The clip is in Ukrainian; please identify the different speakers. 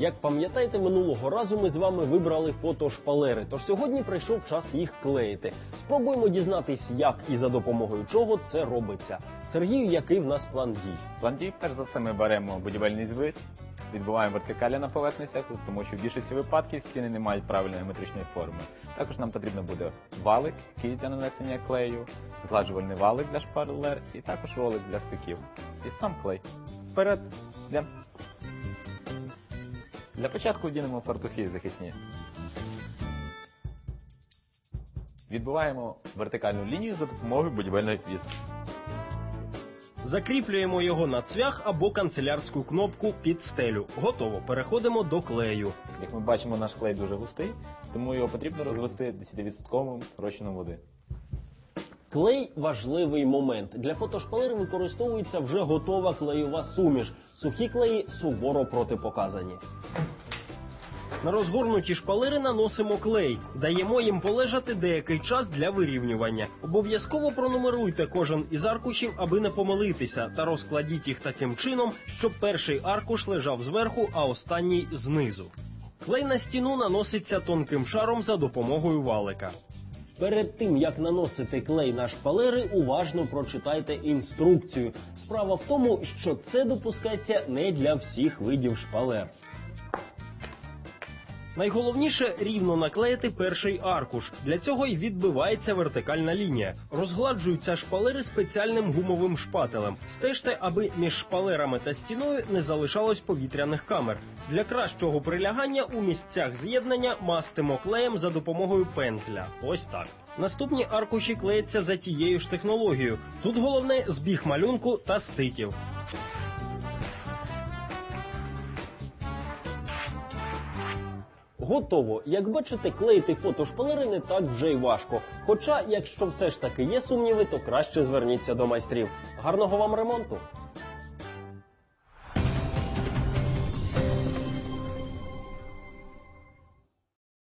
Speaker 1: Як пам'ятаєте, минулого разу ми з вами вибрали фотошпалери, тож сьогодні прийшов час їх клеїти. Спробуємо дізнатись, як і за допомогою чого це робиться. Сергію, який в нас план дій?
Speaker 2: План дій, перш за все, ми беремо будівельний звис, відбуваємо вертикалі на поверхностях, тому що в більшості випадків стіни не мають правильної геометричної форми. Також нам потрібно буде валик, кій для нанесення клею, згладжувальний валик для шпалер і також ролик для стиків. І сам клей. Вперед, йдемо. Для початку вдінемо фартухи захисні. Відбуваємо вертикальну лінію за допомогою будівельної віз.
Speaker 1: Закріплюємо його на цвях або канцелярську кнопку під стелю. Готово. Переходимо до клею.
Speaker 2: Як ми бачимо, наш клей дуже густий, тому його потрібно розвести 10% розчином води.
Speaker 1: Клей важливий момент. Для фотошпалери використовується вже готова клеєва суміш. Сухі клеї суворо протипоказані. На розгорнуті шпалери наносимо клей, даємо їм полежати деякий час для вирівнювання. Обов'язково пронумеруйте кожен із аркушів, аби не помилитися, та розкладіть їх таким чином, щоб перший аркуш лежав зверху, а останній знизу. Клей на стіну наноситься тонким шаром за допомогою валика. Перед тим як наносити клей на шпалери, уважно прочитайте інструкцію. Справа в тому, що це допускається не для всіх видів шпалер. Найголовніше рівно наклеїти перший аркуш. Для цього й відбивається вертикальна лінія. Розгладжуються шпалери спеціальним гумовим шпателем. Стежте, аби між шпалерами та стіною не залишалось повітряних камер. Для кращого прилягання у місцях з'єднання мастимо клеєм за допомогою пензля. Ось так. Наступні аркуші клеяться за тією ж технологією. Тут головне збіг малюнку та стиків. Готово. Як бачите, клеїти фотошпалери не так вже й важко. Хоча, якщо все ж таки є сумніви, то краще зверніться до майстрів. Гарного вам ремонту!